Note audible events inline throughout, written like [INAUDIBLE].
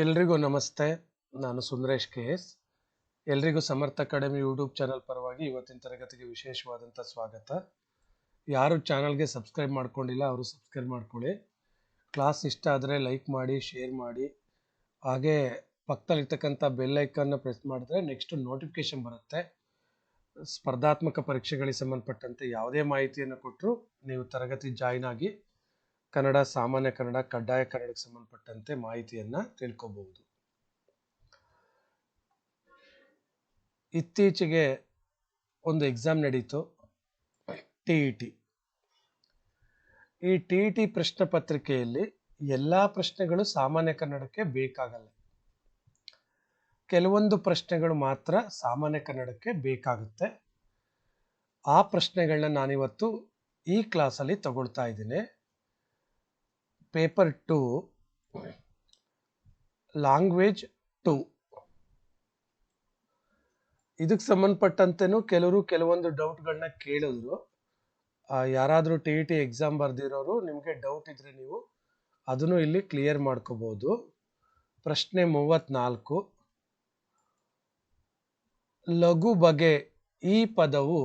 ಎಲ್ರಿಗೂ ನಮಸ್ತೆ. ನಾನು ಸುಂದರೇಶ್ ಕೆ ಎಸ್. ಎಲ್ರಿಗೂ ಸಮರ್ಥ ಅಕಾಡೆಮಿ ಯೂಟ್ಯೂಬ್ ಚಾನಲ್ ಪರವಾಗಿ ಇವತ್ತಿನ ತರಗತಿಗೆ ವಿಶೇಷವಾದಂಥ ಸ್ವಾಗತ. ಯಾರು ಚಾನಲ್ಗೆ ಸಬ್ಸ್ಕ್ರೈಬ್ ಮಾಡ್ಕೊಂಡಿಲ್ಲ, ಅವರು ಸಬ್ಸ್ಕ್ರೈಬ್ ಮಾಡ್ಕೊಳ್ಳಿ. ಕ್ಲಾಸ್ ಇಷ್ಟ ಆದರೆ ಲೈಕ್ ಮಾಡಿ, ಶೇರ್ ಮಾಡಿ. ಹಾಗೆ ಪಕ್ಕದಲ್ಲಿರ್ತಕ್ಕಂಥ ಬೆಲ್ ಐಕನ್ನ ಪ್ರೆಸ್ ಮಾಡಿದ್ರೆ ನೆಕ್ಸ್ಟ್ ನೋಟಿಫಿಕೇಶನ್ ಬರುತ್ತೆ. ಸ್ಪರ್ಧಾತ್ಮಕ ಪರೀಕ್ಷೆಗಳಿಗೆ ಸಂಬಂಧಪಟ್ಟಂತೆ ಯಾವುದೇ ಮಾಹಿತಿಯನ್ನು ಕೊಟ್ಟರು ನೀವು ತರಗತಿ ಜಾಯ್ನ್ ಆಗಿ ಕನ್ನಡ, ಸಾಮಾನ್ಯ ಕನ್ನಡ, ಕಡ್ಡಾಯ ಕನ್ನಡಕ್ಕೆ ಸಂಬಂಧಪಟ್ಟಂತೆ ಮಾಹಿತಿಯನ್ನ ತಿಳ್ಕೊಬಹುದು. ಇತ್ತೀಚೆಗೆ ಒಂದು ಎಕ್ಸಾಮ್ ನಡೀತು ಟಿ ಇ ಟಿ ಈ ಟಿ ಇ ಟಿ ಪ್ರಶ್ನೆ ಪತ್ರಿಕೆಯಲ್ಲಿ ಎಲ್ಲಾ ಪ್ರಶ್ನೆಗಳು ಸಾಮಾನ್ಯ ಕನ್ನಡಕ್ಕೆ ಬೇಕಾಗಲ್ಲ. ಕೆಲವೊಂದು ಪ್ರಶ್ನೆಗಳು ಮಾತ್ರ ಸಾಮಾನ್ಯ ಕನ್ನಡಕ್ಕೆ ಬೇಕಾಗುತ್ತೆ. ಆ ಪ್ರಶ್ನೆಗಳನ್ನ ನಾನಿವತ್ತು ಈ ಕ್ಲಾಸಲ್ಲಿ ತಗೊಳ್ತಾ ಇದ್ದೀನಿ. ಪೇಪರ್ ಟು ಲ್ಯಾಂಗ್ವೇಜ್ ಟು ಇದಕ್ಕೆ ಸಂಬಂಧಪಟ್ಟಂತೆನೂ ಕೆಲವರು ಕೆಲವೊಂದು ಡೌಟ್ಗಳನ್ನ ಕೇಳಿದ್ರು. ಯಾರಾದರೂ ಟಿ ಇ ಟಿ ಎಕ್ಸಾಮ್ ಬರೆದಿರೋರು ನಿಮಗೆ ಡೌಟ್ ಇದ್ರೆ ನೀವು ಅದನ್ನು ಇಲ್ಲಿ ಕ್ಲಿಯರ್ ಮಾಡ್ಕೋಬಹುದು ಪ್ರಶ್ನೆ ಮೂವತ್ನಾಲ್ಕು. ಲಘು ಬಗೆ ಈ ಪದವು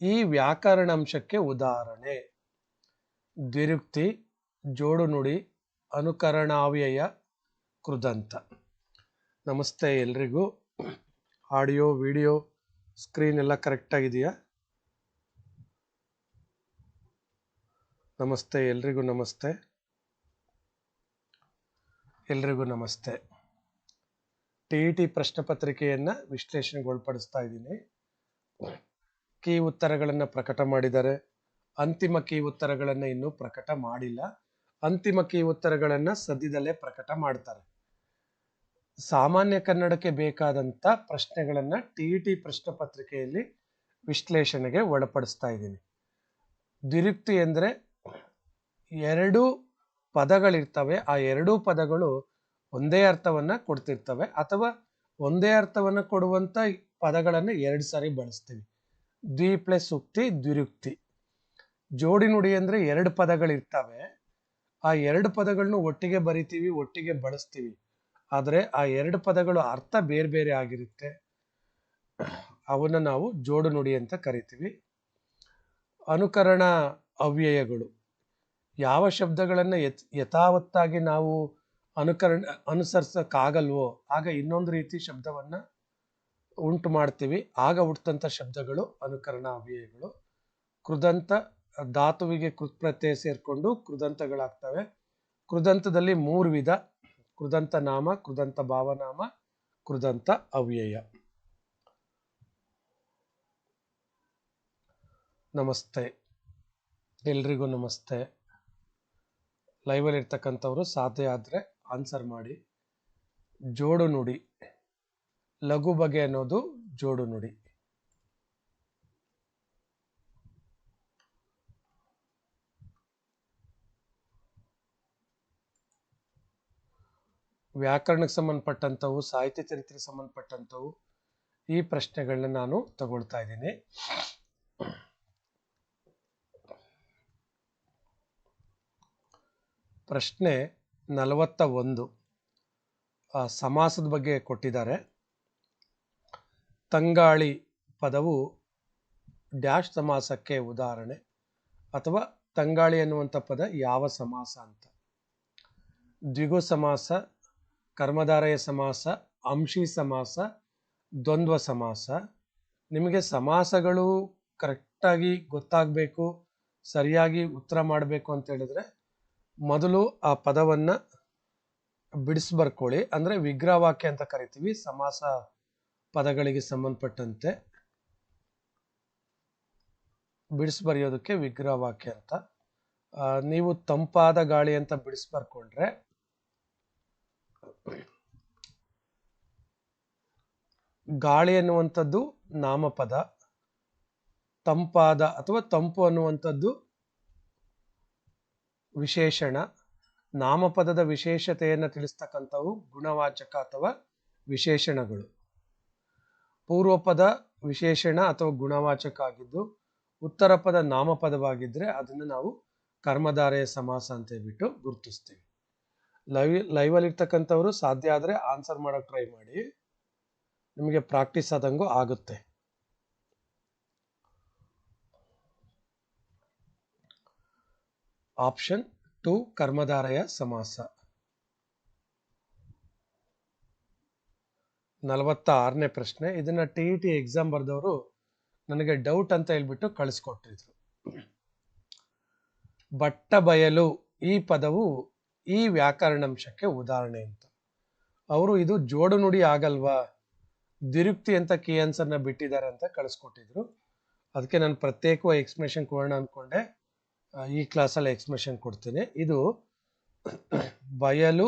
ಈ ವ್ಯಾಕರಣಾಂಶಕ್ಕೆ ಉದಾಹರಣೆ. ದ್ವಿರುಕ್ತಿ ಜೋಡು ನುಡಿ ಅನುಕರಣಾವ್ಯಯ ಕೃದಂತ. ನಮಸ್ತೆ ಎಲ್ರಿಗೂ. ಆಡಿಯೋ, ವಿಡಿಯೋ, ಸ್ಕ್ರೀನ್ ಎಲ್ಲ ಕರೆಕ್ಟ್ ಆಗಿದೆಯಾ? ನಮಸ್ತೆ, ಎಲ್ರಿಗೂ ನಮಸ್ತೆ. ಎಲ್ರಿಗೂ ನಮಸ್ತೆ. ಟಿ ಇ ಟಿ ಪ್ರಶ್ನೆ ಪತ್ರಿಕೆಯನ್ನು ವಿಶ್ಲೇಷಣೆಗೊಳಪಡಿಸ್ತಾ ಇದ್ದೀನಿ. ಕೀ ಉತ್ತರಗಳನ್ನು ಪ್ರಕಟ ಮಾಡಿದ್ದಾರೆ. ಅಂತಿಮ ಕೀ ಉತ್ತರಗಳನ್ನು ಇನ್ನೂ ಪ್ರಕಟ ಮಾಡಿಲ್ಲ. ಅಂತಿಮ ಕೀ ಉತ್ತರಗಳನ್ನು ಸದ್ಯದಲ್ಲೇ ಪ್ರಕಟ ಮಾಡ್ತಾರೆ. ಸಾಮಾನ್ಯ ಕನ್ನಡಕ್ಕೆ ಬೇಕಾದಂಥ ಪ್ರಶ್ನೆಗಳನ್ನು ಟಿ ಇ ಟಿ ಪ್ರಶ್ನೆ ಪತ್ರಿಕೆಯಲ್ಲಿ ವಿಶ್ಲೇಷಣೆಗೆ ಒಳಪಡಿಸ್ತಾ ಇದ್ದೀನಿ. ದ್ವಿರುಕ್ತಿ ಎಂದರೆ ಎರಡು ಪದಗಳಿರ್ತವೆ. ಆ ಎರಡೂ ಪದಗಳು ಒಂದೇ ಅರ್ಥವನ್ನ ಕೊಡ್ತಿರ್ತವೆ ಅಥವಾ ಒಂದೇ ಅರ್ಥವನ್ನ ಕೊಡುವಂತ ಪದಗಳನ್ನು ಎರಡು ಸಾರಿ ಬಳಸ್ತೀವಿ. ದ್ವಿ ಪ್ಲಸ್ ಉಕ್ತಿ, ದ್ವಿರುಕ್ತಿ. ಜೋಡಿ ನುಡಿ ಅಂದ್ರೆ ಎರಡು ಪದಗಳಿರ್ತವೆ. ಆ ಎರಡು ಪದಗಳನ್ನು ಒಟ್ಟಿಗೆ ಬರಿತೀವಿ, ಒಟ್ಟಿಗೆ ಬಳಸ್ತೀವಿ. ಆದರೆ ಆ ಎರಡು ಪದಗಳು ಅರ್ಥ ಬೇರೆ ಬೇರೆ ಆಗಿರುತ್ತೆ. ಅವನ್ನು ನಾವು ಜೋಡು ನುಡಿ ಅಂತ ಕರಿತೀವಿ. ಅನುಕರಣ ಅವ್ಯಯಗಳು. ಯಾವ ಶಬ್ದಗಳನ್ನು ಯತ್, ಯಥಾವತ್ತಾಗಿ ನಾವು ಅನುಕರಣ, ಅನುಸರಿಸಕ್ಕಾಗಲ್ವೋ, ಆಗ ಇನ್ನೊಂದು ರೀತಿ ಶಬ್ದವನ್ನು ಉಂಟು ಮಾಡ್ತೀವಿ. ಆಗ ಹುಟ್ಟಂತ ಶಬ್ದಗಳು ಅನುಕರಣ ಅವ್ಯಯಗಳು. ಕೃದಂತ ಧಾತುವಿಗೆ ಕೃತ್ ಪ್ರತ್ಯಯ ಸೇರ್ಕೊಂಡು ಕೃದಂತಗಳಾಗ್ತವೆ. ಕೃದಂತದಲ್ಲಿ ಮೂರು ವಿಧ. ಕೃದಂತ ನಾಮ, ಕೃದಂತ ಭಾವನಾಮ, ಕೃದಂತ ಅವ್ಯಯ. ನಮಸ್ತೆ. ಎಲ್ರಿಗೂ ನಮಸ್ತೆ. ಲೈವಲ್ಲಿ ಇರ್ತಕ್ಕಂಥವ್ರು ಸಾಧ್ಯ ಆದರೆ ಆನ್ಸರ್ ಮಾಡಿ. ಜೋಡು ನುಡಿ. ಲಘು ಬಗೆ ಅನ್ನೋದು ಜೋಡು ನುಡಿ. ವ್ಯಾಕರಣಕ್ಕೆ ಸಂಬಂಧಪಟ್ಟಂಥವು, ಸಾಹಿತ್ಯ ಚರಿತ್ರೆಗೆ ಸಂಬಂಧಪಟ್ಟಂಥವು ಈ ಪ್ರಶ್ನೆಗಳನ್ನ ನಾನು ತಗೊಳ್ತಾ ಇದ್ದೀನಿ. ಪ್ರಶ್ನೆ ನಲವತ್ತ ಒಂದು. ಸಮಾಸದ ಬಗ್ಗೆ ಕೊಟ್ಟಿದ್ದಾರೆ. ತಂಗಾಳಿ ಪದವು ಡ್ಯಾಶ್ ಸಮಾಸಕ್ಕೆ ಉದಾಹರಣೆ ಅಥವಾ ತಂಗಾಳಿ ಅನ್ನುವಂಥ ಪದ ಯಾವ ಸಮಾಸ ಅಂತ. ದ್ವಿಗು ಸಮಾಸ ಕರ್ಮಧಾರಯ ಸಮಾಸ, ಅಂಶಿ ಸಮಾಸ, ದ್ವಂದ್ವ ಸಮಾಸ. ನಿಮಗೆ ಸಮಾಸಗಳು ಕರೆಕ್ಟಾಗಿ ಗೊತ್ತಾಗಬೇಕು, ಸರಿಯಾಗಿ ಉತ್ತರ ಮಾಡಬೇಕು ಅಂತ ಹೇಳಿದ್ರೆ ಮೊದಲು ಆ ಪದವನ್ನು ಬಿಡಿಸ್ಬರ್ಕೊಳ್ಳಿ. ಅಂದರೆ ಅಂದ್ರೆ ವಿಗ್ರಹ ವಾಕ್ಯ ಅಂತ ಕರಿತೀವಿ, ಸಮಾಸ ಪದಗಳಿಗೆ ಸಂಬಂಧಪಟ್ಟಂತೆ. ಬಿಡಿಸ್ಬರೆಯೋದಕ್ಕೆ ವಿಗ್ರಹವಾಕ್ಯ ವಿಗ್ರಹ ವಾಕ್ಯ ಅಂತ ನೀವು ತಂಪಾದ ಗಾಳಿ ಅಂತ ಬಿಡಿಸಿ ಬರ್ಕೊಂಡ್ರೆ ಗಾಳಿ ಅನ್ನುವಂಥದ್ದು ನಾಮಪದ, ತಂಪಾದ ಅಥವಾ ತಂಪು ಅನ್ನುವಂಥದ್ದು ವಿಶೇಷಣ. ನಾಮಪದದ ವಿಶೇಷತೆಯನ್ನು ತಿಳಿಸ್ತಕ್ಕಂಥವು ಗುಣವಾಚಕ ಅಥವಾ ವಿಶೇಷಣಗಳು. ಪೂರ್ವಪದ ವಿಶೇಷಣ ಅಥವಾ ಗುಣವಾಚಕ ಆಗಿದ್ದು, ಉತ್ತರ ಪದ ನಾಮಪದವಾಗಿದ್ರೆ ಅದನ್ನು ನಾವು ಕರ್ಮಧಾರೆಯ ಸಮಾಸ ಅಂತ ಹೇಳ್ಬಿಟ್ಟು ಗುರುತಿಸ್ತೀವಿ. ಲೈವ್ ಅಲ್ಲಿ ಇರ್ತಕ್ಕಂಥವ್ರು ಸಾಧ್ಯ ಆದರೆ ಆನ್ಸರ್ ಮಾಡೋಕ್ಕೆ ಟ್ರೈ ಮಾಡಿ. ನಿಮಗೆ ಪ್ರಾಕ್ಟೀಸ್ ಆದಂಗೂ ಆಗುತ್ತೆ. ಆಪ್ಷನ್ ಟು ಕರ್ಮಧಾರಯ ಸಮಾಸ. ನಲವತ್ತ ಆರನೇ ಪ್ರಶ್ನೆ. ಇದನ್ನ ಟಿ ಇ ಟಿ ಎಕ್ಸಾಮ್ ಬರೆದವರು ನನಗೆ ಡೌಟ್ ಅಂತ ಹೇಳ್ಬಿಟ್ಟು ಕಳಿಸ್ಕೊಟ್ಟಿದ್ರು. ಬಟ್ಟ ಬಯಲು ಈ ಪದವು ಈ ವ್ಯಾಕರಣಾಂಶಕ್ಕೆ ಉದಾಹರಣೆ ಅಂತ. ಅವರು ಇದು ಜೋಡು ನುಡಿ ಆಗಲ್ವಾ? ದಿರುಕ್ತಿ ಅಂತ ಕೀ ಆನ್ಸರ್ನ ಬಿಟ್ಟಿದ್ದಾರೆ ಅಂತ ಕಳಿಸ್ಕೊಟ್ಟಿದ್ರು. ಅದಕ್ಕೆ ನಾನು ಪ್ರತ್ಯೇಕವಾಗಿ ಎಕ್ಸ್ಪ್ರೆಷನ್ ಕೊಡೋಣ ಅಂದ್ಕೊಂಡೆ ಈ ಕ್ಲಾಸಲ್ಲಿ ಎಕ್ಸ್ಪ್ರೆಷನ್ ಕೊಡ್ತೀನಿ. ಇದು ಬಯಲು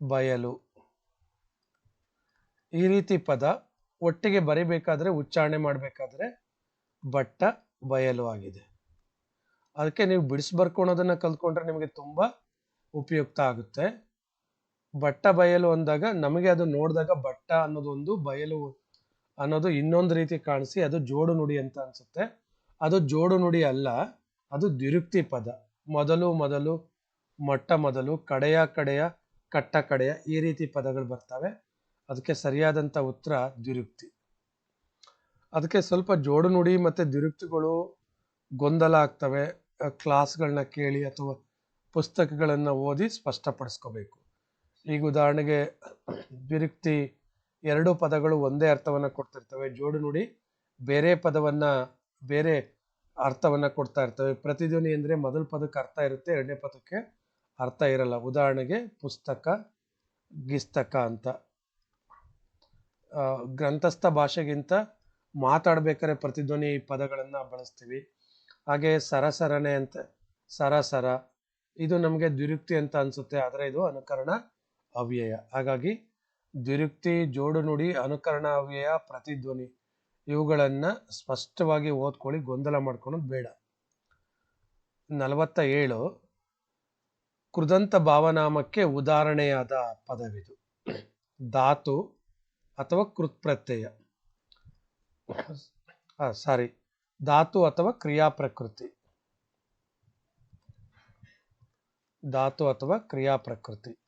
ಬಯಲು. ಈ ರೀತಿ ಪದ ಒಟ್ಟಿಗೆ ಬರಿಬೇಕಾದ್ರೆ ಉಚ್ಚಾರಣೆ ಮಾಡಬೇಕಾದ್ರೆ ಬಟ್ಟ, ಬಯಲು ಆಗಿದೆ. ಅದಕ್ಕೆ ನೀವು ಬಿಡಿಸಿ ಬರ್ಕೊಳೋದನ್ನ ಕಲ್ತ್ಕೊಂಡ್ರೆ ನಿಮಗೆ ತುಂಬಾ ಉಪಯುಕ್ತ ಆಗುತ್ತೆ. ಬಟ್ಟ ಬಯಲು ಅಂದಾಗ ನಮಗೆ ಅದು ನೋಡಿದಾಗ ಬಟ್ಟ ಅನ್ನೋದೊಂದು ಬಯಲು ಅನ್ನೋದು ಇನ್ನೊಂದು ರೀತಿ ಕಾಣಿಸಿ ಅದು ಜೋಡು ನುಡಿ ಅಂತ ಅನ್ಸುತ್ತೆ. ಅದು ಜೋಡು ನುಡಿ ಅಲ್ಲ, ಅದು ದ್ವಿರುಕ್ತಿ ಪದ. ಮೊದಲು ಮೊದಲು, ಮೊಟ್ಟ ಮೊದಲು, ಕಡೆಯ ಕಡೆಯ, ಕಟ್ಟ ಕಡೆಯ ಈ ರೀತಿ ಪದಗಳು ಬರ್ತವೆ. ಅದಕ್ಕೆ ಸರಿಯಾದಂಥ ಉತ್ತರ ದ್ವಿರುಕ್ತಿ. ಅದಕ್ಕೆ ಸ್ವಲ್ಪ ಜೋಡು ನುಡಿ ಮತ್ತು ದ್ವಿರುಕ್ತಿಗಳು ಗೊಂದಲ ಆಗ್ತವೆ. ಕ್ಲಾಸ್ಗಳನ್ನ ಕೇಳಿ ಅಥವಾ ಪುಸ್ತಕಗಳನ್ನು ಓದಿ ಸ್ಪಷ್ಟಪಡಿಸ್ಕೋಬೇಕು. ಈಗ ಉದಾಹರಣೆಗೆ ದ್ವಿರುಕ್ತಿ ಎರಡು ಪದಗಳು ಒಂದೇ ಅರ್ಥವನ್ನು ಕೊಡ್ತಿರ್ತವೆ. ಜೋಡು ನುಡಿ, ಬೇರೆ ಪದವನ್ನ ಬೇರೆ ಅರ್ಥವನ್ನ ಕೊಡ್ತಾ ಇರ್ತವೆ. ಪ್ರತಿಧ್ವನಿ ಅಂದರೆ ಮೊದಲ ಪದಕ್ಕೆ ಅರ್ಥ ಇರುತ್ತೆ, ಎರಡನೇ ಪದಕ್ಕೆ ಅರ್ಥ ಇರಲ್ಲ. ಉದಾಹರಣೆಗೆ ಪುಸ್ತಕ, ಗಿಸ್ತಕ ಅಂತ. ಗ್ರಂಥಸ್ಥ ಭಾಷೆಗಿಂತ ಮಾತಾಡ್ಬೇಕಾದ್ರೆ ಪ್ರತಿಧ್ವನಿ ಪದಗಳನ್ನ ಬಳಸ್ತೀವಿ. ಹಾಗೆ ಸರಸರನೆ ಅಂತ, ಸರಸರ, ಇದು ನಮಗೆ ದ್ವಿರುಕ್ತಿ ಅಂತ ಅನ್ಸುತ್ತೆ. ಆದರೆ ಇದು ಅನುಕರಣ ಅವ್ಯಯ. ಹಾಗಾಗಿ ದ್ವಿರುಕ್ತಿ, ಜೋಡು ನುಡಿ, ಅನುಕರಣ, ಅವ್ಯಯ, ಪ್ರತಿಧ್ವನಿ ಇವುಗಳನ್ನು ಸ್ಪಷ್ಟವಾಗಿ ಓದ್ಕೊಳ್ಳಿ, ಗೊಂದಲ ಮಾಡ್ಕೊಳೋದು ಬೇಡ. ನಲವತ್ತ ಏಳು ಕೃದಂತ ಭಾವನಾಮಕ್ಕೆ ಉದಾಹರಣೆಯಾದ ಪದವಿದು. ಧಾತು ಅಥವಾ ಕೃತ್ಪ್ರತ್ಯಯ. ಸಾರಿ. ಧಾತು ಅಥವಾ ಕ್ರಿಯಾ ಪ್ರಕೃತಿ ಧಾತು ಅಥವಾ ಕ್ರಿಯಾ ಪ್ರಕೃತಿ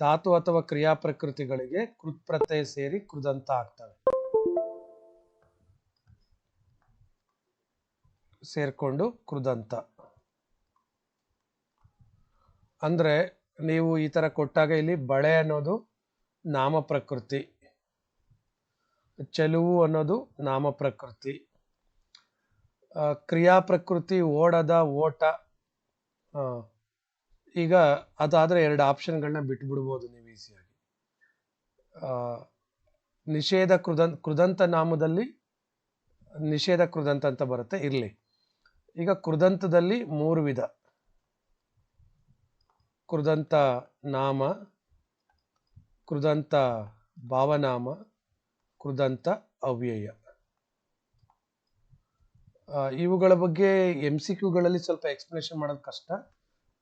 ಧಾತು ಅಥವಾ ಕ್ರಿಯಾ ಪ್ರಕೃತಿಗಳಿಗೆ ಕೃತ್ಪ್ರತ್ಯಯ ಸೇರಿ ಕೃದಂತ ಆಗ್ತವೆ. ಸೇರ್ಕೊಂಡು ಕೃದಂತ. ಅಂದ್ರೆ ನೀವು ಈ ತರ ಕೊಟ್ಟಾಗ ಇಲ್ಲಿ ಬಳೆ ಅನ್ನೋದು ನಾಮ ಪ್ರಕೃತಿ, ಚೆಲುವು ಅನ್ನೋದು ನಾಮ ಪ್ರಕೃತಿ ಕ್ರಿಯಾ ಪ್ರಕೃತಿ ಓಡದ ಓಟ ಈಗ ಅದಾದರೆ ಎರಡು ಆಪ್ಷನ್ಗಳನ್ನ ಬಿಟ್ಬಿಡ್ಬೋದು ನೀವು ಈಸಿಯಾಗಿ. ನಿಷೇಧ ಕೃದನ್, ಕೃದಂತ ನಾಮದಲ್ಲಿ ನಿಷೇಧ ಕೃದಂತ ಅಂತ ಬರುತ್ತೆ, ಇರ್ಲಿ. ಈಗ ಕೃದಂತದಲ್ಲಿ ಮೂರು ವಿಧ. ಕೃದಂತ ನಾಮ, ಕೃದಂತ ಭಾವನಾಮ, ಕೃದಂತ ಅವ್ಯಯ. ಇವುಗಳ ಬಗ್ಗೆ ಎಂ ಸಿ ಕ್ಯೂಗಳಲ್ಲಿ ಸ್ವಲ್ಪ ಎಕ್ಸ್ಪ್ಲನೇಷನ್ ಮಾಡೋದು ಕಷ್ಟ.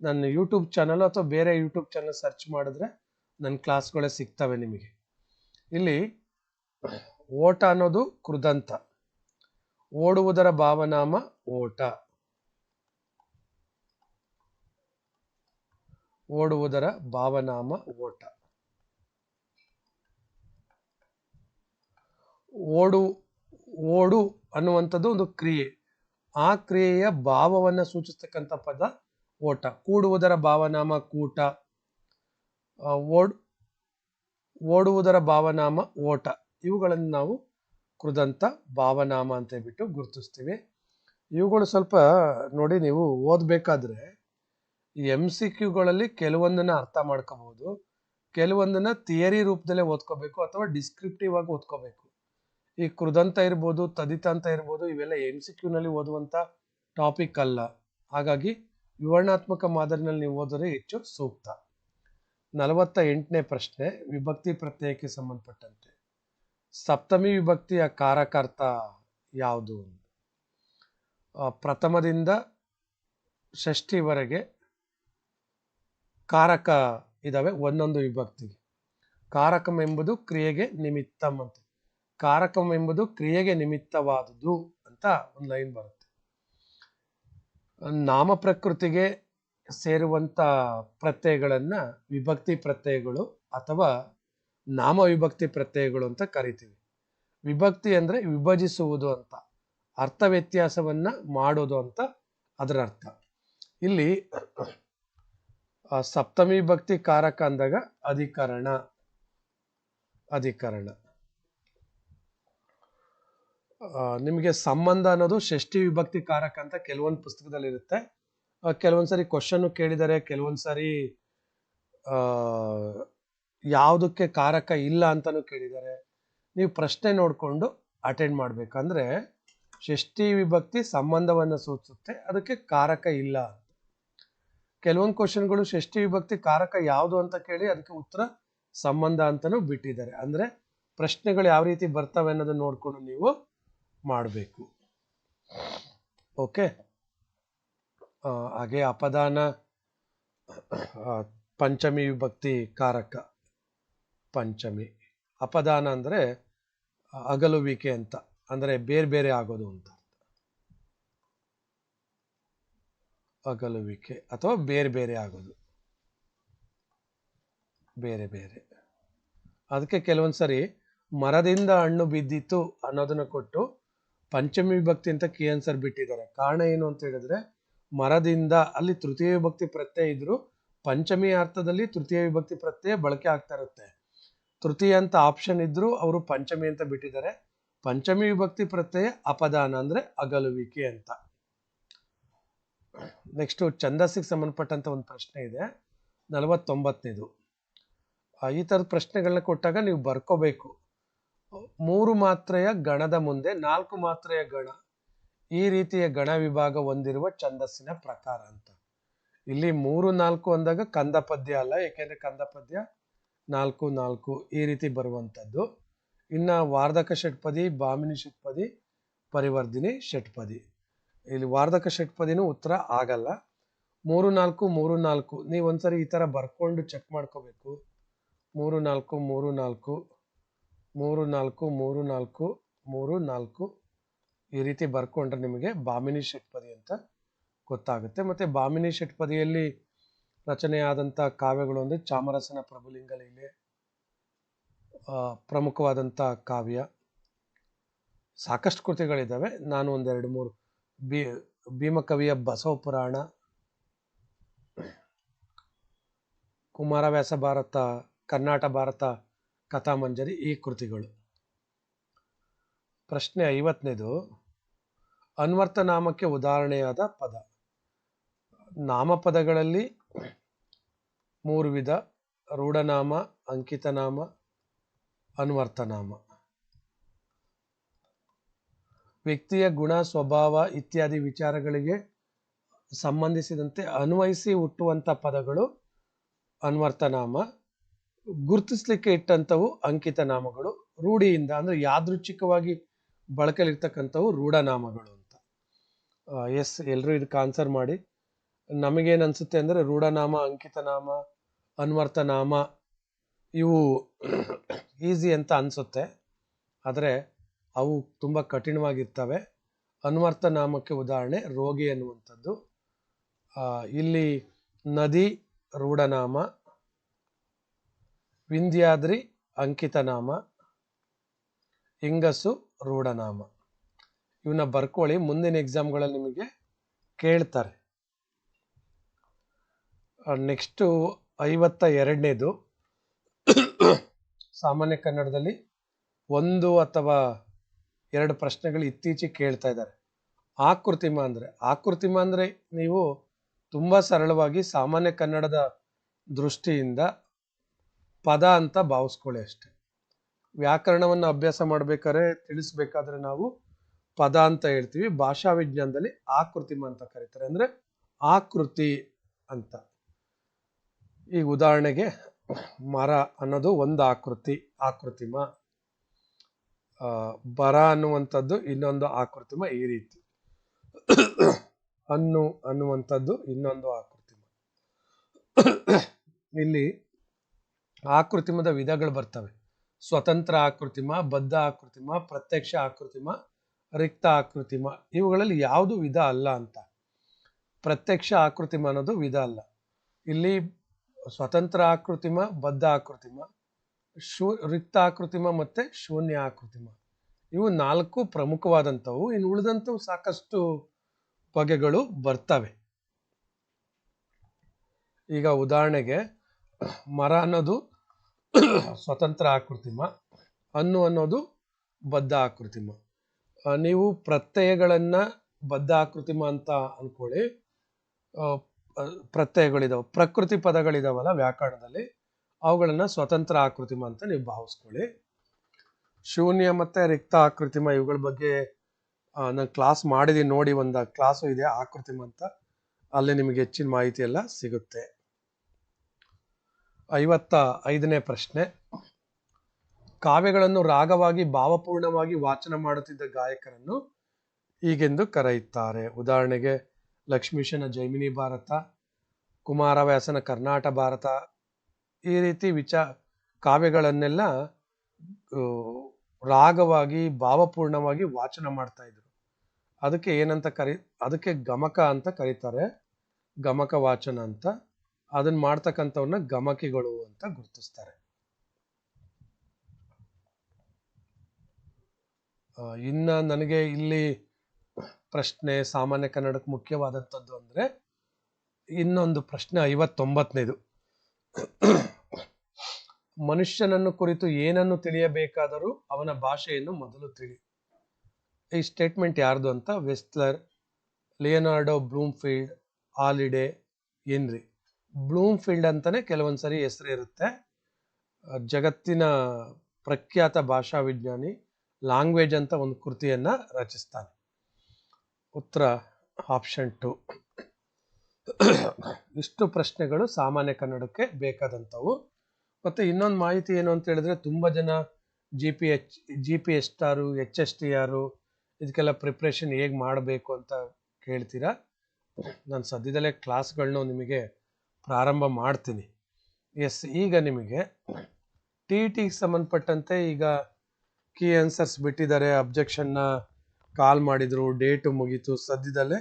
ನನ್ನ ಯೂಟ್ಯೂಬ್ ಚಾನಲ್ ಅಥವಾ ಬೇರೆ ಯೂಟ್ಯೂಬ್ ಚಾನಲ್ ಸರ್ಚ್ ಮಾಡಿದ್ರೆ ನನ್ನ ಕ್ಲಾಸ್ಗಳೇ ಸಿಗ್ತವೆ ನಿಮಗೆ. ಇಲ್ಲಿ ಓಟ ಅನ್ನೋದು ಕೃದಂತ. ಓಡುವುದರ ಭಾವನಾಮ ಓಟ. ಓಡುವುದರ ಭಾವನಾಮ ಓಟ. ಓಡು ಓಡು ಅನ್ನುವಂಥದ್ದು ಒಂದು ಕ್ರಿಯೆ. ಆ ಕ್ರಿಯೆಯ ಭಾವವನ್ನು ಸೂಚಿಸ್ತಕ್ಕಂಥ ಪದ ಓಟ, ಕೂಡುವುದರ ಭಾವನಾಮ ಕೂಟ ಓಡ್, ಓಡುವುದರ ಭಾವನಾಮ ಓಟ. ಇವುಗಳನ್ನು ನಾವು ಕೃದಂತ ಭಾವನಾಮ ಅಂತ ಹೇಳ್ಬಿಟ್ಟು ಗುರುತಿಸ್ತೀವಿ. ಇವುಗಳು ಸ್ವಲ್ಪ ನೋಡಿ ನೀವು ಓದಬೇಕಾದ್ರೆ ಎಂ ಸಿ ಕ್ಯೂಗಳಲ್ಲಿ ಕೆಲವೊಂದನ್ನ ಅರ್ಥ ಮಾಡ್ಕೋಬಹುದು. ಕೆಲವೊಂದನ್ನ ಥಿಯರಿ ರೂಪದಲ್ಲೇ ಓದ್ಕೋಬೇಕು ಅಥವಾ ಡಿಸ್ಕ್ರಿಪ್ಟಿವ್ ಆಗಿ ಓದ್ಕೋಬೇಕು. ಈ ಕೃದಂತ ಇರ್ಬೋದು, ತದಿತ ಅಂತ ಇರ್ಬೋದು, ಇವೆಲ್ಲ ಎಂ ಸಿ ಕ್ಯೂನಲ್ಲಿ ಓದುವಂತ ಟಾಪಿಕ್ ಅಲ್ಲ. ಹಾಗಾಗಿ ವಿವರಣಾತ್ಮಕ ಮಾದರಿನಲ್ಲಿ ನೀವು ಓದರೆ ಹೆಚ್ಚು ಸೂಕ್ತ. ನಲವತ್ತ ಎಂಟನೇ ಪ್ರಶ್ನೆ, ವಿಭಕ್ತಿ ಪ್ರತ್ಯಯಕ್ಕೆ ಸಂಬಂಧಪಟ್ಟಂತೆ. ಸಪ್ತಮಿ ವಿಭಕ್ತಿಯ ಕಾರಕರ್ತ ಯಾವುದು? ಪ್ರಥಮದಿಂದ ಷಷ್ಠಿವರೆಗೆ ಕಾರಕ ಇದ್ದಾವೆ ಒಂದೊಂದು ವಿಭಕ್ತಿಗೆ. ಕಾರಕಂ ಎಂಬುದು ಕ್ರಿಯೆಗೆ ನಿಮಿತ್ತಂ ಅಂತ. ಕಾರಕಂ ಎಂಬುದು ಕ್ರಿಯೆಗೆ ನಿಮಿತ್ತವಾದುದು ಅಂತ ಒಂದು ಲೈನ್ ಬರುತ್ತೆ. ನಾಮ ಪ್ರಕೃತಿಗೆ ಸೇರುವಂತ ಪ್ರತ್ಯಯಗಳನ್ನು ವಿಭಕ್ತಿ ಪ್ರತ್ಯಯಗಳು ಅಥವಾ ನಾಮ ವಿಭಕ್ತಿ ಪ್ರತ್ಯಯಗಳು ಅಂತ ಕರಿತೀವಿ. ವಿಭಕ್ತಿ ಅಂದರೆ ವಿಭಜಿಸುವುದು ಅಂತ, ಅರ್ಥ ವ್ಯತ್ಯಾಸವನ್ನು ಮಾಡೋದು ಅಂತ ಅದರ ಅರ್ಥ. ಇಲ್ಲಿ ಸಪ್ತಮಿ ವಿಭಕ್ತಿ ಕಾರಕ ಅಂದಾಗ ಅಧಿಕರಣ ಅಧಿಕರಣ. ನಿಮಗೆ ಸಂಬಂಧ ಅನ್ನೋದು ಷಷ್ಠಿ ವಿಭಕ್ತಿ ಕಾರಕ ಅಂತ ಕೆಲವೊಂದು ಪುಸ್ತಕದಲ್ಲಿ ಇರುತ್ತೆ ಸಾರಿ ಕೆಲವೊಂದ್ಸರಿ ಕ್ವಶನ್ ಕೇಳಿದ್ದಾರೆ ಕೆಲವೊಂದ್ಸರಿ ಆ, ಯಾವುದಕ್ಕೆ ಕಾರಕ ಇಲ್ಲ ಅಂತಲೂ ಕೇಳಿದ್ದಾರೆ ನೀವು ಪ್ರಶ್ನೆ ನೋಡಿಕೊಂಡು ಅಟೆಂಡ್ ಮಾಡಬೇಕಂದ್ರೆ ಷಷ್ಠಿ ವಿಭಕ್ತಿ ಸಂಬಂಧವನ್ನು ಸೂಚಿಸುತ್ತೆ, ಅದಕ್ಕೆ ಕಾರಕ ಇಲ್ಲ. ಕೆಲವೊಂದು ಕ್ವಶನ್ಗಳು ಷಷ್ಠಿ ವಿಭಕ್ತಿ ಕಾರಕ ಯಾವುದು ಅಂತ ಕೇಳಿ ಅದಕ್ಕೆ ಉತ್ತರ ಸಂಬಂಧ ಅಂತಲೂ ಬಿಟ್ಟಿದ್ದಾರೆ. ಅಂದ್ರೆ ಪ್ರಶ್ನೆಗಳು ಯಾವ ರೀತಿ ಬರ್ತವೆ ಅನ್ನೋದನ್ನ ನೋಡ್ಕೊಂಡು ನೀವು ಮಾಡಬೇಕು. ಓಕೆ ಹಾಗೆ ಅಪದಾನ ಪಂಚಮಿ ವಿಭಕ್ತಿ ಕಾರಕ. ಪಂಚಮಿ. ಅಪದಾನ ಅಂದರೆ ಅಗಲುವಿಕೆ ಅಂತ. ಅಂದರೆ ಬೇರೆ ಬೇರೆ ಆಗೋದು ಅಂತ ಅಗಲುವಿಕೆ ಅಥವಾ ಬೇರೆ ಬೇರೆ ಆಗೋದು. ಬೇರೆ ಬೇರೆ. ಅದಕ್ಕೆ ಕೆಲವೊಂದ್ಸರಿ ಮರದಿಂದ ಹಣ್ಣು ಬಿದ್ದಿತ್ತು ಅನ್ನೋದನ್ನ ಕೊಟ್ಟು ಪಂಚಮಿ ವಿಭಕ್ತಿ ಅಂತ ಕೆ ಆನ್ಸರ್ ಬಿಟ್ಟಿದ್ದಾರೆ. ಕಾರಣ ಏನು ಅಂತ ಹೇಳಿದ್ರೆ, ಮರದಿಂದ ಅಲ್ಲಿ ತೃತೀಯ ವಿಭಕ್ತಿ ಪ್ರತ್ಯಯ ಇದ್ರು ಪಂಚಮಿ ಅರ್ಥದಲ್ಲಿ ತೃತೀಯ ವಿಭಕ್ತಿ ಪ್ರತ್ಯಯ ಬಳಕೆ ಆಗ್ತಾ ಇರುತ್ತೆ. ತೃತೀಯ ಅಂತ ಆಪ್ಷನ್ ಇದ್ರು ಅವರು ಪಂಚಮಿ ಅಂತ ಬಿಟ್ಟಿದ್ದಾರೆ. ಪಂಚಮಿ ವಿಭಕ್ತಿ ಪ್ರತ್ಯಯ ಅಪದಾನ ಅಂದ್ರೆ ಅಗಲುವಿಕೆ ಅಂತ. ನೆಕ್ಸ್ಟ್ ಛಂದಸ್ಸಿಗೆ ಸಂಬಂಧಪಟ್ಟಂತ ಒಂದು ಪ್ರಶ್ನೆ ಇದೆ. ನಲವತ್ತೊಂಬತ್ತನೇದು. ಈ ಥರದ ಪ್ರಶ್ನೆಗಳನ್ನ ಕೊಟ್ಟಾಗ ನೀವು ಬರ್ಕೋಬೇಕು. ಮೂರು ಮಾತ್ರೆಯ ಗಣದ ಮುಂದೆ ನಾಲ್ಕು ಮಾತ್ರೆಯ ಗಣ. ಈ ರೀತಿಯ ಗಣ ವಿಭಾಗ ಹೊಂದಿರುವ ಛಂದಸ್ಸಿನ ಪ್ರಕಾರ ಅಂತ. ಇಲ್ಲಿ ಮೂರು, ನಾಲ್ಕು ಅಂದಾಗ ಕಂದ ಪದ್ಯ ಅಲ್ಲ, ಏಕೆಂದರೆ ಕಂದ ಪದ್ಯ ನಾಲ್ಕು ನಾಲ್ಕು ಈ ರೀತಿ ಬರುವಂಥದ್ದು. ಇನ್ನ ವಾರ್ಧಕ ಷಟ್ಪದಿ, ಬಾಮಿನಿ ಷಟ್ಪದಿ ಪರಿವರ್ಧಿನಿ ಷಟ್ಪದಿ. ಇಲ್ಲಿ ವಾರ್ಧಕ ಷಟ್ಪದಿನೂ ಉತ್ತರ ಆಗಲ್ಲ. ಮೂರು, ನಾಲ್ಕು ಮೂರು, ನಾಲ್ಕು. ನೀವು ಒಂದ್ಸರಿ ಈ ತರ ಬರ್ಕೊಂಡು ಚೆಕ್ ಮಾಡ್ಕೋಬೇಕು. ಮೂರು, ನಾಲ್ಕು ಮೂರು, ನಾಲ್ಕು. ಮೂರು ನಾಲ್ಕು ಮೂರು ನಾಲ್ಕು ಮೂರು ನಾಲ್ಕು ಈ ರೀತಿ ಬರ್ಕೊಂಡ್ರೆ ನಿಮಗೆ ಬಾಮಿನಿ ಷಟ್ಪದಿ ಅಂತ ಗೊತ್ತಾಗುತ್ತೆ. ಮತ್ತೆ ಬಾಮಿನಿ ಷಟ್ಪದಿಯಲ್ಲಿ ರಚನೆಯಾದಂಥ ಕಾವ್ಯಗಳು ಅಂದ್ರೆ ಚಾಮರಸನ ಪ್ರಭುಲಿಂಗ ಲೀಲೆ ಆ, ಪ್ರಮುಖವಾದಂಥ ಕಾವ್ಯ. ಸಾಕಷ್ಟು ಕೃತಿಗಳಿದ್ದಾವೆ. ನಾನು ಒಂದೆರಡು ಮೂರು. ಬಿ ಭೀಮಕವಿಯ ಬಸವ ಪುರಾಣ ಕುಮಾರವ್ಯಾಸ ಭಾರತ ಕರ್ನಾಟಕ ಭಾರತ ಕಥಾಮಂಜರಿ ಈ ಕೃತಿಗಳು. ಪ್ರಶ್ನೆ ಐವತ್ತನೇದು ಅನ್ವರ್ಥ ನಾಮಕ್ಕೆ ಉದಾಹರಣೆಯಾದ ಪದ. ನಾಮಪದಗಳಲ್ಲಿ ಮೂರು ವಿಧ, ರೂಢನಾಮ, ಅಂಕಿತನಾಮ ಅನ್ವರ್ಥನಾಮ ವ್ಯಕ್ತಿಯ ಗುಣ, ಸ್ವಭಾವ ಇತ್ಯಾದಿ ವಿಚಾರಗಳಿಗೆ ಸಂಬಂಧಿಸಿದಂತೆ ಅನ್ವಯಿಸಿ ಹುಟ್ಟುವಂಥ ಪದಗಳು ಅನ್ವರ್ಥನಾಮ ಗುರುತಿಸ್ಲಿಕ್ಕೆ ಇಟ್ಟಂಥವು ಅಂಕಿತ ನಾಮಗಳು. ರೂಢಿಯಿಂದ ಅಂದ್ರೆ ಯಾದೃಚ್ಛಿಕವಾಗಿ ಬಳಕೆಯಲ್ಲಿರ್ತಕ್ಕಂಥವು ರೂಢನಾಮಗಳು ಅಂತ. ಎಸ್ ಎಲ್ಲರೂ ಇದಕ್ಕೆ ಆನ್ಸರ್ ಮಾಡಿ. ನಮಗೇನು ಅನ್ಸುತ್ತೆ ಅಂದ್ರೆ ರೂಢನಾಮ ಅಂಕಿತನಾಮ ಅನ್ವರ್ಥನಾಮ ಇವು ಈಸಿ ಅಂತ ಅನ್ಸುತ್ತೆ. ಆದರೆ ಅವು ತುಂಬ ಕಠಿಣವಾಗಿರ್ತವೆ. ಅನ್ವರ್ಥ ನಾಮಕ್ಕೆ ಉದಾಹರಣೆ ರೋಗಿ ಅನ್ನುವಂಥದ್ದು ಇಲ್ಲಿ ನದಿ ರೂಢನಾಮ ವಿಂಧ್ಯಾದ್ರಿ ಅಂಕಿತನಾಮ, ಇಂಗಸು ರೂಢನಾಮ. ಇವನ್ನ ಬರ್ಕೊಳ್ಳಿ ಮುಂದಿನ ಎಕ್ಸಾಮ್ಗಳಲ್ಲಿ ನಿಮಗೆ ಕೇಳ್ತಾರೆ. ನೆಕ್ಸ್ಟು ಐವತ್ತ ಎರಡನೇದು ಸಾಮಾನ್ಯ ಕನ್ನಡದಲ್ಲಿ ಒಂದು ಅಥವಾ ಎರಡು ಪ್ರಶ್ನೆಗಳು ಇತ್ತೀಚೆಗೆ ಕೇಳ್ತಾ ಇದ್ದಾರೆ. ಆಕೃತಿಮ ಅಂದರೆ ಆಕೃತಿಮ ಅಂದರೆ ನೀವು ತುಂಬ ಸರಳವಾಗಿ ಸಾಮಾನ್ಯ ಕನ್ನಡದ ದೃಷ್ಟಿಯಿಂದ ಪದ ಅಂತ ಭಾವಿಸ್ಕೊಳ್ಳಿ ಅಷ್ಟೆ. ವ್ಯಾಕರಣವನ್ನು ಅಭ್ಯಾಸ ಮಾಡಬೇಕಾದ್ರೆ ತಿಳಿಸ್ಬೇಕಾದ್ರೆ ನಾವು ಪದ ಅಂತ ಹೇಳ್ತೀವಿ. ಭಾಷಾ ವಿಜ್ಞಾನದಲ್ಲಿ ಆಕೃತಿಮ ಅಂತ ಕರೀತಾರೆ. ಅಂದ್ರೆ ಆಕೃತಿ ಅಂತ. ಈಗ ಉದಾಹರಣೆಗೆ ಮರ ಅನ್ನೋದು ಒಂದು ಆಕೃತಿ, ಆಕೃತಿಮ. ಬರ ಅನ್ನುವಂಥದ್ದು ಇನ್ನೊಂದು ಆಕೃತಿಮ ಈ ರೀತಿ. [COUGHS] ಅನ್ನು ಅನ್ನುವಂಥದ್ದು ಇನ್ನೊಂದು ಆಕೃತಿಮ. [COUGHS] ಇಲ್ಲಿ ಆಕೃತಿಮದ ವಿಧಗಳು ಬರ್ತವೆ. ಸ್ವತಂತ್ರ ಆಕೃತಿಮ, ಬದ್ಧ ಆಕೃತಿಮ, ಪ್ರತ್ಯಕ್ಷ ಆಕೃತಿಮ, ರಿಕ್ತ ಆಕೃತಿಮ, ಇವುಗಳಲ್ಲಿ ಯಾವುದು ವಿಧ ಅಲ್ಲ ಅಂತ. ಪ್ರತ್ಯಕ್ಷ ಆಕೃತಿಮ ಅನ್ನೋದು ವಿಧ ಅಲ್ಲ. ಇಲ್ಲಿ ಸ್ವತಂತ್ರ ಆಕೃತಿಮ, ಬದ್ಧ ಆಕೃತಿಮ, ಶೂ, ರಿಕ್ತ ಆಕೃತಿಮ ಮತ್ತೆ ಶೂನ್ಯ ಆಕೃತಿಮ. ಇವು ನಾಲ್ಕು ಪ್ರಮುಖವಾದಂಥವು, ಇನ್ನು ಉಳಿದಂಥವು ಸಾಕಷ್ಟು ಬಗೆಗಳು ಬರ್ತವೆ. ಈಗ ಉದಾಹರಣೆಗೆ ಮರ ಅನ್ನೋದು ಸ್ವತಂತ್ರ ಆಕೃತಿಮ ಅನ್ನು ಅನ್ನೋದು ಬದ್ಧ ಆಕೃತಿಮ. ನೀವು ಪ್ರತ್ಯಯಗಳನ್ನು ಬದ್ಧ ಆಕೃತಿಮ ಅಂತ ಆ, ಪ್ರತ್ಯಯಗಳಿದಾವೆ ಪ್ರಕೃತಿ ಪದಗಳಿದಾವಲ್ಲ ವ್ಯಾಕರಣದಲ್ಲಿ ಅವುಗಳನ್ನು ಸ್ವತಂತ್ರ ಆಕೃತಿಮ ಅಂತ ನೀವು ಭಾವಿಸ್ಕೊಳ್ಳಿ. ಶೂನ್ಯ ಮತ್ತೆ ರಿಕ್ತ ಆಕೃತಿಮ ಇವುಗಳ ಬಗ್ಗೆ ನಾನು ಕ್ಲಾಸ್ ಮಾಡಿದೀನಿ ನೋಡಿ ಒಂದು ಕ್ಲಾಸು ಇದೆ ಆಕೃತಿಮ ಅಂತ. ಅಲ್ಲಿ ನಿಮಗೆ ಹೆಚ್ಚಿನ ಮಾಹಿತಿ ಎಲ್ಲ ಸಿಗುತ್ತೆ. ಐವತ್ತ ಐದನೇ ಪ್ರಶ್ನೆ. ಕಾವ್ಯಗಳನ್ನು ರಾಗವಾಗಿ, ಭಾವಪೂರ್ಣವಾಗಿ ವಾಚನ ಮಾಡುತ್ತಿದ್ದ ಗಾಯಕರನ್ನು ಹೀಗೆಂದು ಕರೆಯುತ್ತಾರೆ. ಉದಾಹರಣೆಗೆ ಲಕ್ಷ್ಮೀಶನ ಜೈಮಿನಿ ಭಾರತ ಕುಮಾರವ್ಯಾಸನ ಕರ್ನಾಟ ಭಾರತ, ಈ ರೀತಿ ವಿಚ ಕಾವ್ಯಗಳನ್ನೆಲ್ಲ ರಾಗವಾಗಿ, ಭಾವಪೂರ್ಣವಾಗಿ ವಾಚನ ಮಾಡ್ತಾ ಇದ್ರು. ಅದಕ್ಕೆ ಏನಂತ ಕರಿ, ಅದಕ್ಕೆ ಗಮಕ ಅಂತ ಕರೀತಾರೆ. ಗಮಕ ವಾಚನ ಅಂತ. ಅದನ್ನ ಮಾಡ್ತಕ್ಕಂಥವ್ರನ್ನ ಗಮಕಿಗಳು ಅಂತ ಗುರುತಿಸ್ತಾರೆ. ಇನ್ನ ನನಗೆ ಇಲ್ಲಿ ಪ್ರಶ್ನೆ, ಸಾಮಾನ್ಯ ಕನ್ನಡಕ್ಕೆ ಮುಖ್ಯವಾದಂಥದ್ದು ಅಂದ್ರೆ, ಇನ್ನೊಂದು ಪ್ರಶ್ನೆ ಐವತ್ತೊಂಬತ್ತನೇದು. ಮನುಷ್ಯನನ್ನು ಕುರಿತು ಏನನ್ನು ತಿಳಿಯಬೇಕಾದರೂ ಅವನ ಭಾಷೆಯನ್ನು ಮೊದಲು ತಿಳಿ ಈ ಸ್ಟೇಟ್ಮೆಂಟ್ ಯಾರ್ದು ಅಂತ? ವೆಸ್ಟ್ಲರ್ ಲಿಯನಾರ್ಡೋ ಬ್ಲೂಮ್ಫೀಲ್ಡ್ ಆಲಿಡೆ ಎನ್ರಿ ಬ್ಲೂಮ್ಫೀಲ್ಡ್ ಅಂತಾನೆ ಕೆಲವೊಂದ್ಸರಿ ಹೆಸರು ಇರುತ್ತೆ. ಜಗತ್ತಿನ ಪ್ರಖ್ಯಾತ ಭಾಷಾ ವಿಜ್ಞಾನಿ, ಲ್ಯಾಂಗ್ವೇಜ್ ಅಂತ ಒಂದು ಕೃತಿಯನ್ನ ರಚಿಸ್ತಾನೆ. ಉತ್ತರ, ಆಪ್ಷನ್ ಟು. ಇಷ್ಟು ಪ್ರಶ್ನೆಗಳು ಸಾಮಾನ್ಯ ಕನ್ನಡಕ್ಕೆ ಬೇಕಾದಂಥವು. ಮತ್ತೆ ಇನ್ನೊಂದು ಮಾಹಿತಿ ಏನು ಅಂತ ಹೇಳಿದ್ರೆ, ತುಂಬ ಜನ G P H G P S R H S T R ಇದಕ್ಕೆಲ್ಲ ಪ್ರಿಪ್ರೇಷನ್ ಹೇಗೆ ಮಾಡಬೇಕು ಅಂತ ಕೇಳ್ತೀರಾ? ನಾನು ಸದ್ಯದಲ್ಲೇ ಕ್ಲಾಸ್ಗಳನ್ನೂ ನಿಮಗೆ ಪ್ರಾರಂಭ ಮಾಡ್ತೀನಿ. ಎಸ್, ಈಗ ನಿಮಗೆ ಟಿ ಟಿಗೆ ಸಂಬಂಧಪಟ್ಟಂತೆ ಈಗ ಕೀ ಆನ್ಸರ್ಸ್ ಬಿಟ್ಟಿದ್ದಾರೆ. ಅಬ್ಜೆಕ್ಷನ್ನ ಕಾಲ್ ಮಾಡಿದರು ಡೇಟು ಮುಗೀತು. ಸದ್ಯದಲ್ಲೇ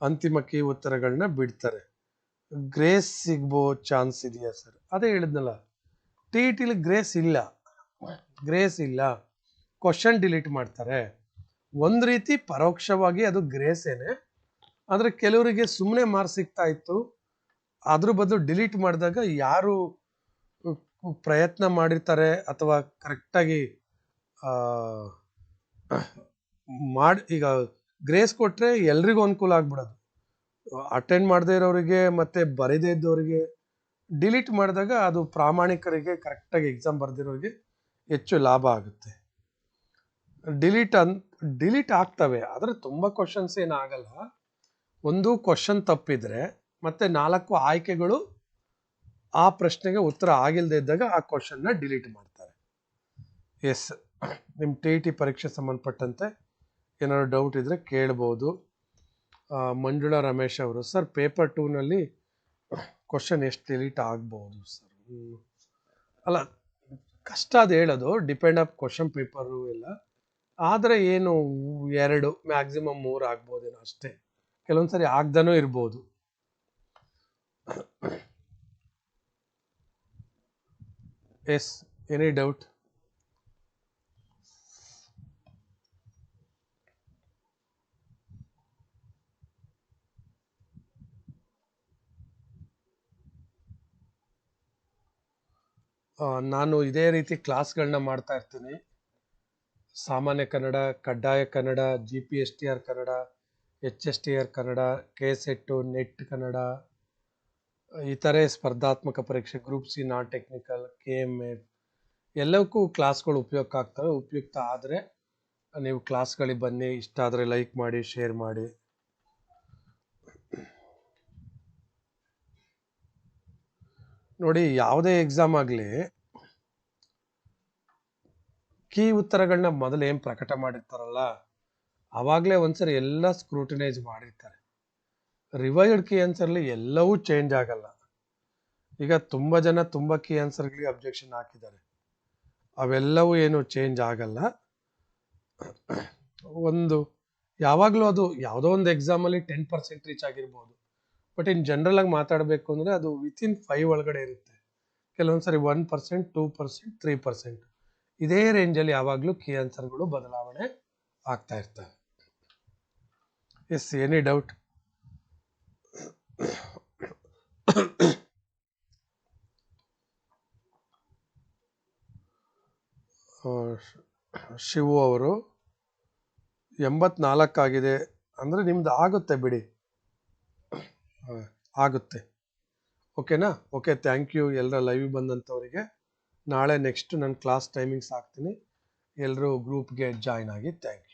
ಅಂತಿಮ ಕೀ ಉತ್ತರಗಳನ್ನ ಬಿಡ್ತಾರೆ. ಗ್ರೇಸ್ ಸಿಗ್ಬೋ ಚಾನ್ಸ್ ಇದೆಯಾ ಸರ್ ಅದೇ ಹೇಳಿದ್ನಲ್ಲ ಟಿ ಟಿಲಿ ಗ್ರೇಸ್ ಇಲ್ಲ. ಗ್ರೇಸ್ ಇಲ್ಲ. ಕ್ವಶನ್ ಡಿಲೀಟ್ ಮಾಡ್ತಾರೆ. ಒಂದು ರೀತಿ ಪರೋಕ್ಷವಾಗಿ ಅದು ಗ್ರೇಸೇನೆ ಆದರೆ ಕೆಲವರಿಗೆ ಸುಮ್ಮನೆ ಮಾರ್ಕ್ ಸಿಗ್ತಾ ಇತ್ತು. ಅದ್ರ ಬದಲು ಡಿಲೀಟ್ ಮಾಡಿದಾಗ ಯಾರು ಪ್ರಯತ್ನ ಮಾಡಿರ್ತಾರೆ ಅಥವಾ ಕರೆಕ್ಟಾಗಿ ಮಾಡಿ, ಈಗ ಗ್ರೇಸ್ ಕೊಟ್ಟರೆ ಎಲ್ರಿಗೂ ಅನುಕೂಲ ಆಗ್ಬಿಡೋದು. ಅಟೆಂಡ್ ಮಾಡದೇ ಇರೋರಿಗೆ ಮತ್ತೆ ಬರೀದೇ ಇದ್ದವರಿಗೆ ಡಿಲೀಟ್ ಮಾಡಿದಾಗ ಅದು ಪ್ರಾಮಾಣಿಕರಿಗೆ ಕರೆಕ್ಟಾಗಿ ಎಕ್ಸಾಮ್ ಬರೆದಿರೋರಿಗೆ ಹೆಚ್ಚು ಲಾಭ ಆಗುತ್ತೆ. ಡಿಲೀಟ್ ಅನ್ ಡಿಲೀಟ್ ಆಗ್ತವೆ. ಆದರೆ ತುಂಬ ಕ್ವಶನ್ಸ್ ಏನಾಗಲ್ಲ ಒಂದು ಕ್ವಶನ್ ತಪ್ಪಿದ್ರೆ ಮತ್ತೆ ನಾಲ್ಕು ಆಯ್ಕೆಗಳು ಆ ಪ್ರಶ್ನೆಗೆ ಉತ್ತರ ಆಗಿಲ್ಲದೆ ಇದ್ದಾಗ ಆ ಕ್ವಶನ್ನ ಡಿಲೀಟ್ ಮಾಡ್ತಾರೆ. ಎಸ್ ನಿಮ್ಮ ಟಿ ಟಿ ಪರೀಕ್ಷೆ ಸಂಬಂಧಪಟ್ಟಂತೆ ಏನಾದ್ರು ಡೌಟ್ ಇದ್ರೆ ಕೇಳ್ಬೋದು. ಮಂಜುಳಾ ರಮೇಶ್ ಅವರು ಸರ್ ಪೇಪರ್ ಟೂನಲ್ಲಿ ಕ್ವಶನ್ ಎಷ್ಟು ಡಿಲೀಟ್ ಆಗ್ಬೋದು ಸರ್ ಅಲ್ಲ, ಕಷ್ಟ ಅದು ಹೇಳೋದು ಡಿಪೆಂಡ್ ಆಫ್ ಕ್ವಶನ್ ಪೇಪರು ಎಲ್ಲ. ಆದರೆ ಏನು, ಎರಡು ಮ್ಯಾಕ್ಸಿಮಮ್ ಮೂರು ಆಗ್ಬೋದೇನೋ ಅಷ್ಟೇ. ಕೆಲವೊಂದು ಸರಿ ಆಗ್ದನೂ ಇರ್ಬೋದು. ಎಸ್ ಎನಿ ಡೌಟ್ ನಾನು ಇದೇ ರೀತಿ ಕ್ಲಾಸ್ಗಳನ್ನ ಮಾಡ್ತಾ ಇರ್ತೀನಿ. ಸಾಮಾನ್ಯ ಕನ್ನಡ, ಕಡ್ಡಾಯ Kannada G P S T R Kannada H S T R Kannada K set net Kannada ಇತರೆ ಸ್ಪರ್ಧಾತ್ಮಕ ಪರೀಕ್ಷೆ group C non technical K M F ಎಲ್ಲಕ್ಕೂ ಕ್ಲಾಸ್ಗಳು ಉಪಯೋಗ ಆಗ್ತವೆ, ಉಪಯುಕ್ತ ಆದರೆ ನೀವು ಕ್ಲಾಸ್ಗಳಿಗೆ ಬನ್ನಿ, ಇಷ್ಟ ಆದರೆ ಲೈಕ್ ಮಾಡಿ ಶೇರ್ ಮಾಡಿ. ನೋಡಿ, ಯಾವುದೇ ಎಕ್ಸಾಮ್ ಆಗಲಿ ಕೀ ಉತ್ತರಗಳನ್ನ ಮೊದಲು ಏನು ಪ್ರಕಟ ಮಾಡಿರ್ತಾರಲ್ಲ ಆವಾಗಲೇ ಒಂದ್ಸರಿ ಎಲ್ಲ ಸ್ಕ್ರೂಟಿನೈಸ್ ಮಾಡಿರ್ತಾರೆ. ರಿವೈಸ್ಡ್ ಕೀ ಆನ್ಸರ್ಲಿ ಎಲ್ಲವೂ ಚೇಂಜ್ ಆಗಲ್ಲ. ಈಗ ತುಂಬ ಜನ ತುಂಬ ಕೀ ಆನ್ಸರ್ಗಳಿಗೆ ಅಬ್ಜೆಕ್ಷನ್ ಹಾಕಿದ್ದಾರೆ. ಅವೆಲ್ಲವೂ ಏನು ಚೇಂಜ್ ಆಗಲ್ಲ. ಒಂದು, ಯಾವಾಗಲೂ ಅದು ಯಾವುದೋ ಒಂದು ಎಕ್ಸಾಮಲ್ಲಿ ಟೆನ್ ಪರ್ಸೆಂಟ್ ರೀಚ್ ಆಗಿರ್ಬೋದು. ಬಟ್ ಇನ್ ಜನರಲ್ ಆಗಿ ಮಾತಾಡಬೇಕು ಅಂದರೆ ಅದು ವಿತಿನ್ ಫೈವ್ ಒಳಗಡೆ ಇರುತ್ತೆ. ಕೆಲವೊಂದು ಸರಿ one percent two percent three percent ಇದೇ ರೇಂಜಲ್ಲಿ ಯಾವಾಗಲೂ ಕೀ ಆನ್ಸರ್ಗಳು ಬದಲಾವಣೆ ಆಗ್ತಾ ಇರ್ತವೆ. S, any doubt? [COUGHS] ಶಿವು ಅವರು ಎಂಬತ್ನಾಲ್ಕಾಗಿದೆ. ಅಂದರೆ ನಿಮ್ದು ಆಗುತ್ತೆ ಬಿಡಿ. [COUGHS] ಆಗುತ್ತೆ. ಓಕೆನಾ? ಓಕೆ ಥ್ಯಾಂಕ್ ಯು ಎಲ್ಲರ ಲೈವ್ ಬಂದಂಥವರಿಗೆ. ನಾಳೆ ನೆಕ್ಸ್ಟ್ ನನ್ನ ಕ್ಲಾಸ್ ಟೈಮಿಂಗ್ಸ್ ಹಾಕ್ತೀನಿ. ಎಲ್ಲರೂ ಗ್ರೂಪ್ಗೆ ಜಾಯ್ನ್ ಆಗಿ ಥ್ಯಾಂಕ್ ಯು